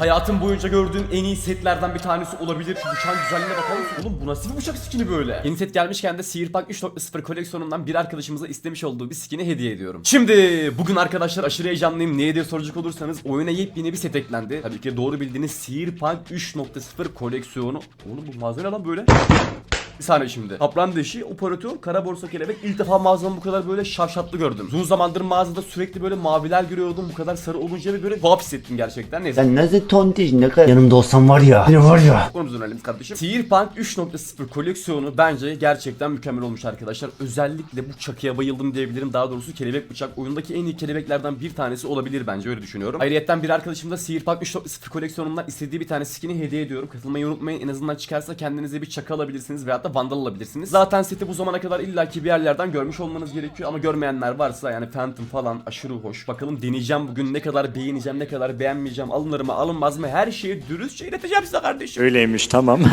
Hayatım boyunca gördüğüm en iyi setlerden bir tanesi olabilir. Şu bıçağın güzelliğine bakar mısın? Oğlum bu nasıl bir bıçak skini böyle? Yeni set gelmişken de Sihirpak 3.0 koleksiyonundan bir arkadaşımıza istemiş olduğu bir skini hediye ediyorum. Şimdi bugün arkadaşlar aşırı heyecanlıyım. Niye diye soracak olursanız oyuna yepyeni bir set eklendi. Tabii ki doğru bildiğiniz Sihirpak 3.0 koleksiyonu. Oğlum bu malzeme lan böyle. Bir saniye şimdi. Kaplan deşi, operatör, kara borsa kelebek. İlk defa mağazamı bu kadar böyle şavşatlı gördüm. Uzun zamandır mağazada sürekli böyle maviler görüyordum. Bu kadar sarı olunca bir böyle tuhaf hissettim gerçekten. Neyse. Sen nasıl tontiş ne kadar yanımda olsan var ya. Ne var ya. Konumuza dönelim kardeşim. Cyberpunk 3.0 koleksiyonu bence gerçekten mükemmel olmuş arkadaşlar. Özellikle bu çakıya bayıldım diyebilirim. Daha doğrusu kelebek bıçak oyundaki en iyi kelebeklerden bir tanesi olabilir bence öyle düşünüyorum. Ayrıyeten bir arkadaşım da Cyberpunk 3.0 koleksiyonundan istediği bir tane skin'i hediye ediyorum. Katılmayı unutmayın. En azından çıkarsa kendinize bir çakı alabilirsiniz veyahut da vandal alabilirsiniz. Zaten seti bu zamana kadar illaki bir yerlerden görmüş olmanız gerekiyor ama görmeyenler varsa yani Phantom falan aşırı hoş. Bakalım deneyeceğim bugün ne kadar beğeneceğim ne kadar beğenmeyeceğim alınır mı alınmaz mı her şeyi dürüstçe ileteceğim size kardeşim. Öyleymiş tamam.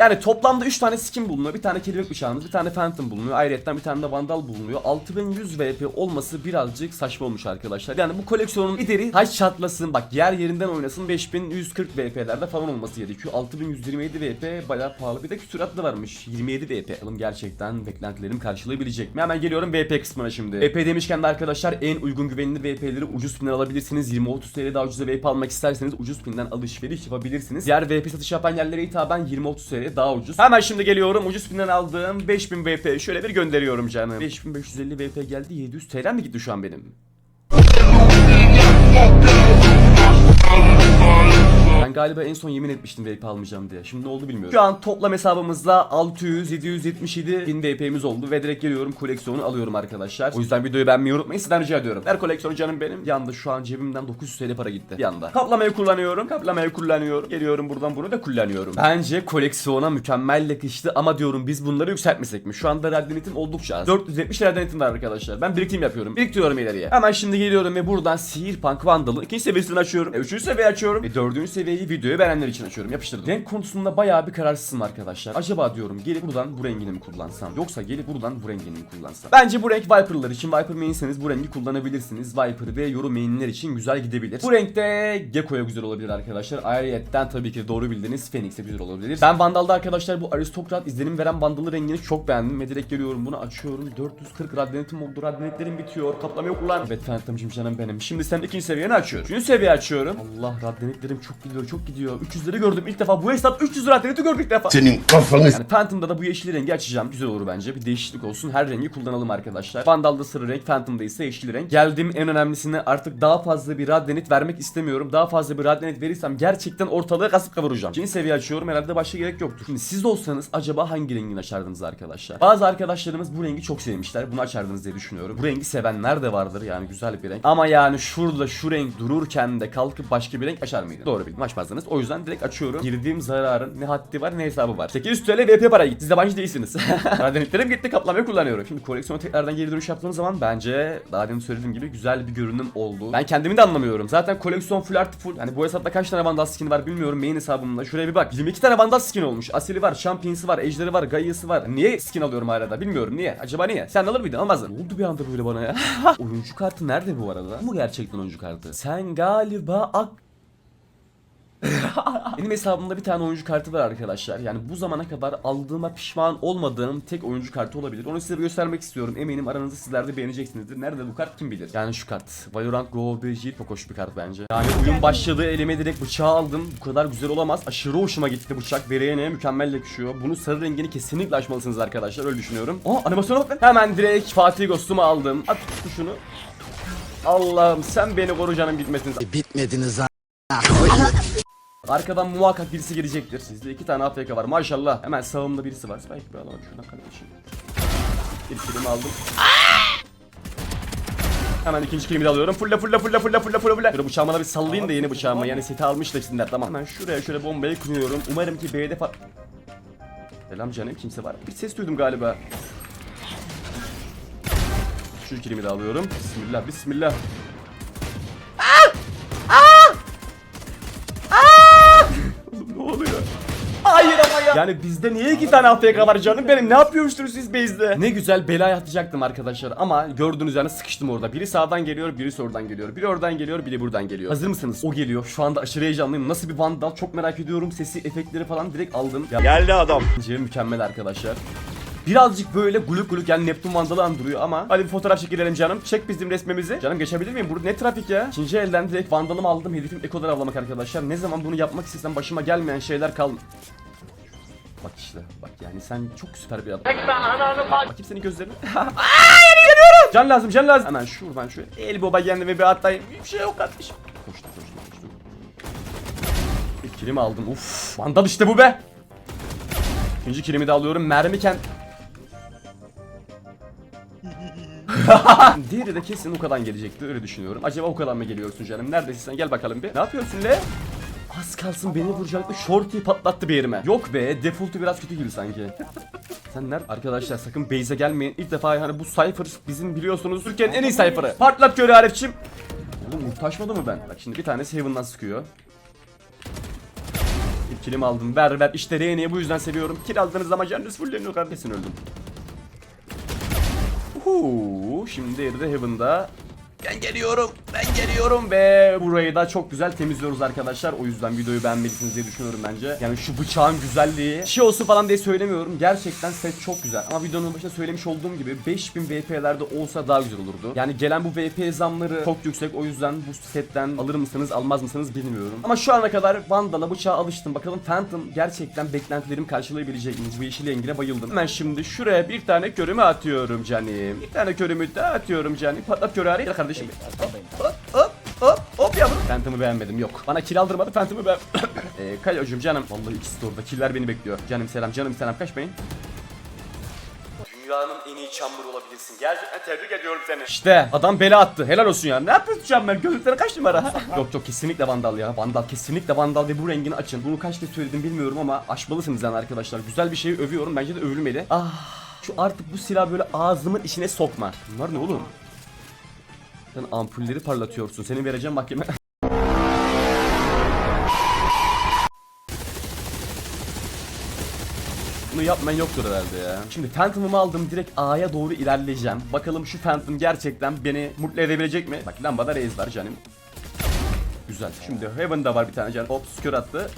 Yani toplamda 3 tane skin bulunuyor. Bir tane kelebek bıçağımız, bir tane phantom bulunuyor. Ayrıca bir tane de vandal bulunuyor. 6100 VP olması birazcık saçma olmuş arkadaşlar. Yani bu koleksiyonun ederi taş çatlasın. Bak yer yerinden oynasın 5140 VP'lerde falan olması gerekiyor. 6127 VP bayağı pahalı. Bir de küsurat da varmış. 27 VP. Bakalım gerçekten beklentilerim karşılayabilecek mi? Hemen geliyorum VP kısmına şimdi. VP demişken de arkadaşlar en uygun güvenilir VP'leri ucuz pinden alabilirsiniz. 20-30 TL daha ucuza VP almak isterseniz ucuz pinden alışveriş yapabilirsiniz. Diğer VP satış yapan yerlere hitaben 20-30 TL daha ucuz. Hemen şimdi geliyorum ucuz pinden aldığım 5000 VP şöyle bir gönderiyorum canım. 5550 VP geldi 700 TL mi gitti şu an benim? Ben galiba en son yemin etmiştim VP almayacağım diye. Şimdi ne oldu bilmiyorum. Şu an toplam hesabımızda 600 777 bin VP'miz oldu ve direkt geliyorum koleksiyonu alıyorum arkadaşlar. O yüzden videoyu beğenmeyi unutmayın. Sizden rica ediyorum. Her koleksiyonu canım benim. Bir anda şu an cebimden 900 TL para gitti. Bir anda. Kaplamayı kullanıyorum. Kaplamayı kullanıyorum. Geliyorum buradan bunu da kullanıyorum. Bence koleksiyona mükemmel yakıştı ama diyorum biz bunları yükseltmesek mi? Şu anda Radyanit'im oldukça az. 470 Radyanit'im var arkadaşlar. Ben birikim yapıyorum. Biriktiriyorum ileriye. Hemen şimdi geliyorum ve buradan Sihirpunk Vandal'ın ikinci seviyesini açıyorum. E, üçüncü seviye açıyorum. Ve dördüncü seviyeyi videoyu beğenenler için açıyorum. Yapıştırdım. Renk konusunda bayağı bir kararsızım arkadaşlar. Acaba diyorum gelip buradan bu rengini mi kullansam? Yoksa gelip buradan bu rengini mi kullansam? Bence bu renk Viper'lar için. Viper mainseniz bu rengi kullanabilirsiniz. Viper ve Yoru mainler için güzel gidebilir. Bu renkte Gekko'ya güzel olabilir arkadaşlar. Ayrıyetten tabii ki doğru bildiğiniz Phoenix'e güzel olabilir. Ben Vandal'da arkadaşlar bu aristokrat izlenim veren Vandal'ı rengini çok beğendim. Ve direkt geliyorum bunu açıyorum. 440 radyanetim oldu. Radyanetlerim bitiyor. Kaplamayı kullan. Evet Phantom'cım canım benim. Şimdi sen ikinci seviyeni açıyorum. Üçüncü seviye açıyorum. Allah radyanetlerim çok gidiyor çok gidiyor. 300'leri gördüm ilk defa. Bu hesap 300 radyaneti gördük ilk defa. Senin kafanı Yani Phantom'da da bu yeşil rengi açacağım. Güzel olur bence. Bir değişiklik olsun. Her rengi kullanalım arkadaşlar. Vandal'da sarı renk, Phantom'da ise yeşil renk. Geldim en önemlisine artık daha fazla bir radyanit vermek istemiyorum. Daha fazla bir radyanit verirsem gerçekten ortalığı kasıp kavuracağım. İkinci seviye açıyorum. Herhalde başka gerek yoktur. Şimdi siz olsanız acaba hangi rengini açardınız arkadaşlar? Bazı arkadaşlarımız bu rengi çok sevmişler. Bunu açardınız diye düşünüyorum. Bu rengi sevenler de vardır. Yani güzel bir renk. Ama yani şurada şu renk dururken de kalkıp başka bir renk açar mıydın? Doğru bildim. Açmazdınız. O yüzden direkt açıyorum. Girdiğim zararın ne haddi var ne hesabı var. 800 TL VP para gitti. Siz yabancı değilsiniz. Radyanitlerim gitti kaplamayı kullanıyorum. Şimdi koleksiyona tekrardan geri dönüş yaptığım zaman bence daha demin söylediğim gibi güzel bir görünüm oldu. Ben kendimi de anlamıyorum. Zaten koleksiyon full artı full. Hani bu hesapta kaç tane Vandal skin var bilmiyorum main hesabımda. Şuraya bir bak. 22 tane Vandal skin olmuş. Asili var, Champions'ı var, Ejder'i var, Gaia'sı var. Niye skin alıyorum hala da bilmiyorum niye. Acaba niye? Sen alır mıydın? Almazdın. Ne oldu bir anda böyle bana ya? oyuncu kartı nerede bu arada? Bu gerçekten oyuncu kartı. Sen galiba ak benim hesabımda bir tane oyuncu kartı var arkadaşlar. Yani bu zamana kadar aldığıma pişman olmadığım tek oyuncu kartı olabilir. Onu size bir göstermek istiyorum. Eminim aranızda sizler de beğeneceksinizdir. Nerede bu kart kim bilir? Yani şu kart. Valorant Go BG çok hoş bir kart bence. Yani oyun başladı elime direkt bıçağı aldım. Bu kadar güzel olamaz. Aşırı hoşuma gitti bıçak. Vereyene mükemmel yakışıyor. Bunu sarı rengini kesinlikle açmalısınız arkadaşlar. Öyle düşünüyorum. Aa animasyona bak lan. Hemen direkt Fatih Ghost'umu aldım. At şunu. Allah'ım sen beni koru canım bitmesin. bitmediniz ha. Arkadan muhakkak birisi gelecektir. Sizde iki tane AFK var maşallah. Hemen sağımda birisi var. Spike bir alalım şuradan kardeşim. Bir kilimi aldım. Hemen ikinci kilimi de alıyorum. Fulla fulla fulla fulla fulla fulla fulla. Şöyle bıçağıma da bir sallayayım da yeni bıçağıma. Yani seti almış da içinden. Tamam. Hemen şuraya şöyle bombayı kuruyorum. Umarım ki B'de fa... Selam canım kimse var. Bir ses duydum galiba. Şu kilimi de alıyorum. Bismillah bismillah. Oluyor? Hayır ama ya. Yani bizde niye iki tane AFK var canım benim? Ne yapıyorsunuz siz base'de? Ne güzel bela atacaktım arkadaşlar ama gördüğünüz yani sıkıştım orada. Biri sağdan geliyor, biri oradan geliyor. Biri oradan geliyor, biri buradan geliyor. Hazır mısınız? O geliyor. Şu anda aşırı heyecanlıyım. Nasıl bir vandal çok merak ediyorum. Sesi, efektleri falan direkt aldım. Ya, Geldi adam. mükemmel arkadaşlar. Birazcık böyle gluk gluk yani Neptun vandalı andırıyor ama hadi bir fotoğraf çekilelim canım. Çek bizim resmimizi. Canım geçebilir miyim? Burada ne trafik ya? İkinci elden direkt vandalımı aldım. Hedefim ekolar avlamak arkadaşlar. Ne zaman bunu yapmak istesem başıma gelmeyen şeyler kal... Bak işte bak yani sen çok süper bir adam. Bakayım senin gözlerini. Can lazım can lazım. Hemen şuradan şöyle el baba kendime bir atlayayım. Bir şey yok kardeşim. Koştu koştu koştu. İlk kilimi aldım. Uf. Vandal işte bu be. İkinci kilimi de alıyorum. Mermi kend... Diğeri de kesin Uka'dan gelecekti öyle düşünüyorum. Acaba Uka'dan mı geliyorsun canım? Neredesin sen? Gel bakalım bir. Ne yapıyorsun le? Az kalsın beni vuracaktı. Shorty'yi patlattı bir yerime. Yok be, default'u biraz kötü gibi sanki. Sen nerede? Arkadaşlar sakın base'e gelmeyin. İlk defa yani bu Cypher bizim biliyorsunuz Türkiye'nin en iyi Cypher'ı. Patlat göre Arifçim. Oğlum muhtaçmadı mı ben? Bak şimdi bir tanesi Heaven'dan sıkıyor. Bir kilim aldım. Ver ver. İşte Reyne'yi bu yüzden seviyorum. Kill aldığınız zaman canınız fulleniyor kardeşin öldüm. Uhu, şimdi yeri de Heaven'da. Ben geliyorum, ben geliyorum ve burayı da çok güzel temizliyoruz arkadaşlar. O yüzden videoyu beğenmelisiniz diye düşünüyorum bence. Yani şu bıçağın güzelliği, şey olsun falan diye söylemiyorum. Gerçekten set çok güzel. Ama videonun başında söylemiş olduğum gibi 5000 VP'lerde olsa daha güzel olurdu. Yani gelen bu VP zamları çok yüksek. O yüzden bu setten alır mısınız, almaz mısınız bilmiyorum. Ama şu ana kadar Vandal'a bıçağa alıştım. Bakalım Phantom gerçekten beklentilerimi karşılayabilecek mi? Bu yeşil engine bayıldım. Hemen şimdi şuraya bir tane körümü atıyorum canım. Bir tane körümü de atıyorum canım. Patlat körü arayı kardeşim. Hop hop hop hop yavrum. Phantom'ı beğenmedim yok. Bana kill aldırmadı Phantom'ı ben. Eee Kayocuğum canım. Vallahi ikisi de orada. Killer beni bekliyor. Canım selam canım selam kaçmayın. Dünyanın en iyi çamur olabilirsin. Gerçekten tebrik ediyorum seni. İşte adam bela attı. Helal olsun ya. Ne yapıyorsun çamur? Gözlükleri kaç numara? yok yok kesinlikle vandal ya. Vandal kesinlikle vandal ve bu rengini açın. Bunu kaç kez söyledim bilmiyorum ama aşmalısınız yani arkadaşlar. Güzel bir şeyi övüyorum. Bence de övülmeli. Ah. Şu artık bu silah böyle ağzımın içine sokma. Bunlar ne oğlum? Sen ampulleri parlatıyorsun. Senin vereceğim mahkeme. Bunu yapmayan yoktur herhalde ya. Şimdi Phantom'ımı aldım direkt A'ya doğru ilerleyeceğim. Bakalım şu Phantom gerçekten beni mutlu edebilecek mi? Bak lambada reis var canım. Güzel. Şimdi Heaven'da var bir tane canım. Hop skör attı.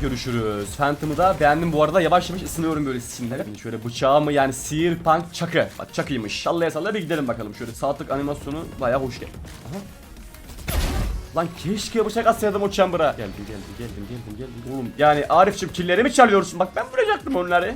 Görüşürüz. Phantom'ı da beğendim bu arada. Yavaş yavaş ısınıyorum böyle sinirlere. Şimdi şöyle bıçağımı yani sihir punk çakı. Bak çakıymış. Sallaya sallaya bir gidelim bakalım. Şöyle sağ tık animasyonu bayağı hoş geldi. Aha. Lan keşke bıçak atsaydım o chamber'a. Geldim geldim geldim geldim geldim. Oğlum yani Arif'cim killerimi çalıyorsun. Bak ben vuracaktım onları.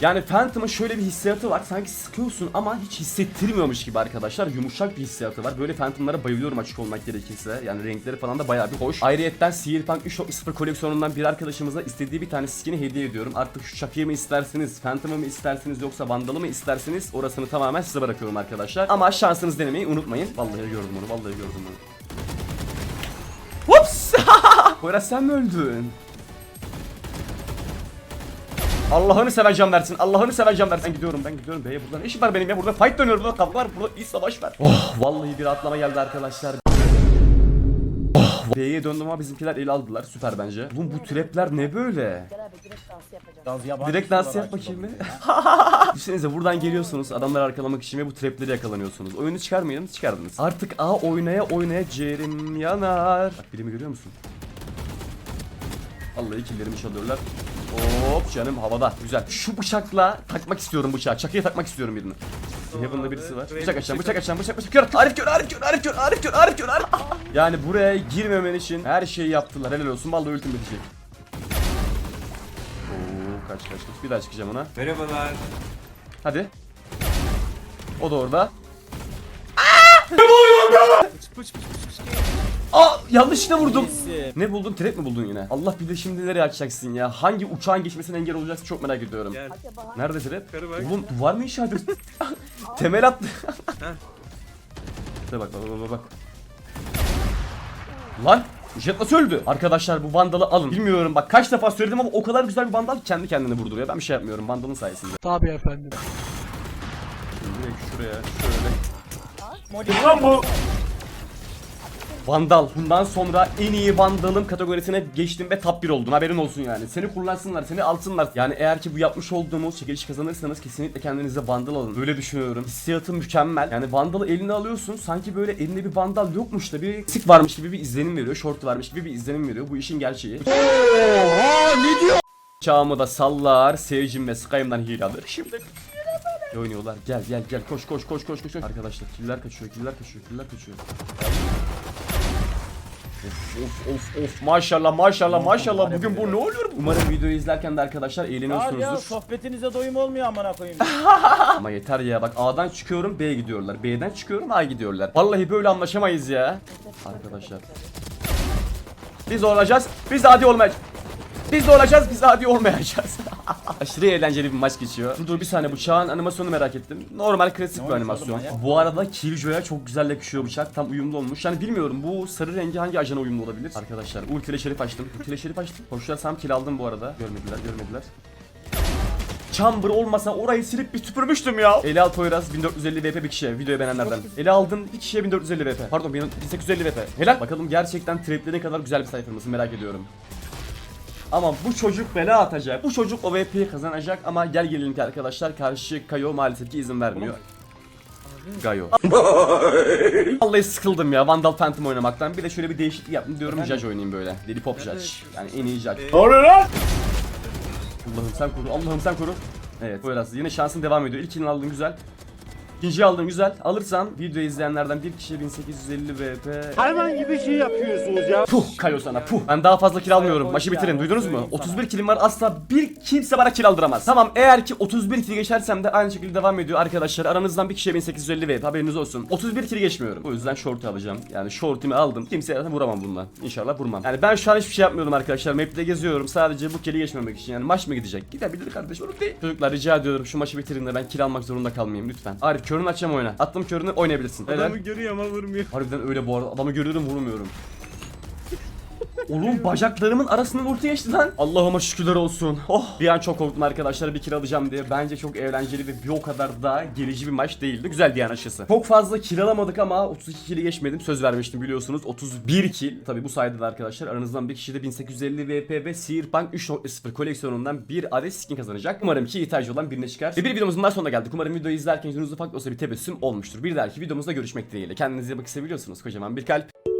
Yani Phantom'ın şöyle bir hissiyatı var. Sanki sıkıyorsun ama hiç hissettirmiyormuş gibi arkadaşlar. Yumuşak bir hissiyatı var. Böyle Phantom'lara bayılıyorum açık olmak gerekirse. Yani renkleri falan da bayağı bir hoş. Ayrıyetten Cyberpunk 3.0 koleksiyonundan bir arkadaşımıza istediği bir tane skin'i hediye ediyorum. Artık şu çakıyı mı istersiniz, Phantom'ı mı istersiniz yoksa Vandal'ı mı istersiniz? Orasını tamamen size bırakıyorum arkadaşlar. Ama şansınız denemeyi unutmayın. Vallahi gördüm onu, vallahi gördüm onu. Whoops! Poyraz sen mi öldün? Allah'ını can versin. Allah'ını can versin. Ben gidiyorum ben gidiyorum. Beye burada ne işim var benim ya? Burada fight dönüyor. Burada kavga var. Burada iyi savaş var. Oh vallahi bir atlama geldi arkadaşlar. Oh B'ye döndüm ama bizimkiler el aldılar. Süper bence. Oğlum bu trapler ne böyle? Direkt dans yap bakayım mı? Düşünsenize buradan geliyorsunuz adamları arkalamak için ve bu trapleri yakalanıyorsunuz. Oyunu çıkarmayın çıkardınız. Artık A oynaya oynaya ciğerim yanar. Bak birimi görüyor musun? Vallahi killerimi çalıyorlar. Hop canım havada. Güzel. Şu bıçakla takmak istiyorum bıçağı. Çakıya takmak istiyorum birini. Heaven'da birisi var. Bıçak açan, bıçak açan, bıçak bıçak. Kör. Arif kör, Arif kör, Arif kör, Arif kör, Arif kör, Arif. Yani buraya girmemen için her şeyi yaptılar. Helal olsun. Vallahi ultim bitecek. Oo kaç kaç kaç. Bir daha çıkacağım ona. Merhabalar. Hadi. O da orada. Aa yanlışlıkla vurdum. Ne buldun? Trap mi buldun yine? Allah bilir şimdi nereye açacaksın ya. Hangi uçağın geçmesine engel olacaksın çok merak ediyorum. Gel. Nerede trap? Yukarı bak. Oğlum duvar mı ediyorsun? Temel attı. Şuraya bak bak bak bak bak. Lan Jet nasıl öldü? Arkadaşlar bu vandalı alın. Bilmiyorum bak kaç defa söyledim ama o kadar güzel bir vandal ki kendi kendini vurduruyor. Ben bir şey yapmıyorum vandalın sayesinde. Tabii efendim. Şimdi direkt şuraya şöyle. Lan bu. Vandal. Bundan sonra en iyi Vandal'ım kategorisine geçtim ve top 1 oldum. Haberin olsun yani. Seni kullansınlar, seni alsınlar. Yani eğer ki bu yapmış olduğumuz çekiliş kazanırsanız kesinlikle kendinize Vandal alın. Böyle düşünüyorum. Hissiyatı mükemmel. Yani Vandal'ı eline alıyorsun. Sanki böyle elinde bir Vandal yokmuş da bir sik varmış gibi bir izlenim veriyor. Short varmış gibi bir izlenim veriyor. Bu işin gerçeği. Çağımı da sallar. Sevcim ve Sky'ımdan hile alır. Şimdi oynuyorlar. Gel gel gel koş koş koş koş koş. Arkadaşlar killer kaçıyor, killer kaçıyor, killer kaçıyor. Of of of of maşallah maşallah maşallah bugün bu ne oluyor? Umarım videoyu izlerken de arkadaşlar Abi ya eğleniyorsunuzdur. sohbetinize doyum olmuyor amına koyayım. Ama yeter ya bak A'dan çıkıyorum B'ye gidiyorlar. B'den çıkıyorum A gidiyorlar. Vallahi böyle anlaşamayız ya. Arkadaşlar. Biz olacağız. Biz adi olmayacağız. Biz de olacağız, biz adi olmayacağız. Aşırı eğlenceli bir maç geçiyor. Dur dur bir saniye bıçağın animasyonunu merak ettim. Normal klasik bir animasyon. Bu arada Killjoy'a çok güzel yakışıyor bıçak. Tam uyumlu olmuş. Yani bilmiyorum bu sarı rengi hangi ajana uyumlu olabilir? Arkadaşlar ultiyle şerif açtım. Ultiyle şerif açtım. Koşarsam kill aldım bu arada. Görmediler, görmediler. Chamber olmasa orayı silip bir süpürmüştüm ya. Eli al Poyraz 1450 VP bir kişiye videoyu beğenenlerden. Eli aldın bir kişiye 1450 VP. Pardon 1850 VP. Helal. Bakalım gerçekten trapleri ne kadar güzel bir sayfa mısın merak ediyorum. Ama bu çocuk bela atacak. Bu çocuk o VP'yi kazanacak ama gel gelelim ki arkadaşlar karşı Kayo maalesef ki izin vermiyor. Gayo. Vallahi sıkıldım ya Vandal Phantom oynamaktan. Bir de şöyle bir değişiklik yaptım diyorum Judge oynayayım böyle. Deli Pop Judge. Yani en iyi Judge. Allah'ım sen koru, Allah'ım sen koru. Evet, biraz yine şansın devam ediyor. İlkini aldın güzel. İkinciyi aldın güzel. Alırsan video izleyenlerden bir kişiye 1850 VP. Hayvan gibi şey yapıyorsunuz ya. Puh Kayo sana puh. Ben daha fazla kill almıyorum. Maçı bitirin duydunuz mu? 31 killim var asla bir kimse bana kill aldıramaz. Tamam eğer ki 31 kill geçersem de aynı şekilde devam ediyor arkadaşlar. Aranızdan bir kişiye 1850 VP haberiniz olsun. 31 kill geçmiyorum. O yüzden short alacağım. Yani short'imi aldım. Kimseye zaten vuramam bundan. İnşallah vurmam. Yani ben şu an hiçbir şey yapmıyorum arkadaşlar. Map'te geziyorum. Sadece bu kill'i geçmemek için. Yani maç mı gidecek? Gidebilir kardeş olur değil. Çocuklar rica ediyorum şu maçı bitirin de ben kill almak zorunda kalmayayım lütfen. Arif körünü açacağım oyna. Attım körünü oynayabilirsin. Helal. Adamı görüyor ama vurmuyor. Harbiden öyle bu arada. Adamı görüyorum vurmuyorum. Oğlum bacaklarımın arasından ulti geçti lan. Allah'ıma şükürler olsun. Oh bir an çok korktum arkadaşlar bir kill alacağım diye. Bence çok eğlenceli ve bir o kadar da gerici bir maç değildi. Güzel bir açısı. Çok fazla kill alamadık ama 32 kill'i geçmedim. Söz vermiştim biliyorsunuz. 31 kill. Tabi bu sayede de arkadaşlar aranızdan bir kişi de 1850 VP ve Searpunk 3.0 koleksiyonundan bir adet skin kazanacak. Umarım ki ihtiyacı olan birine çıkar. Ve bir videomuzun daha sonuna geldik. Umarım videoyu izlerken yüzünüzde da olsa bir tebessüm olmuştur. Bir dahaki videomuzda görüşmek dileğiyle. Kendinize iyi bakın seviyorsunuz. Kocaman bir kalp.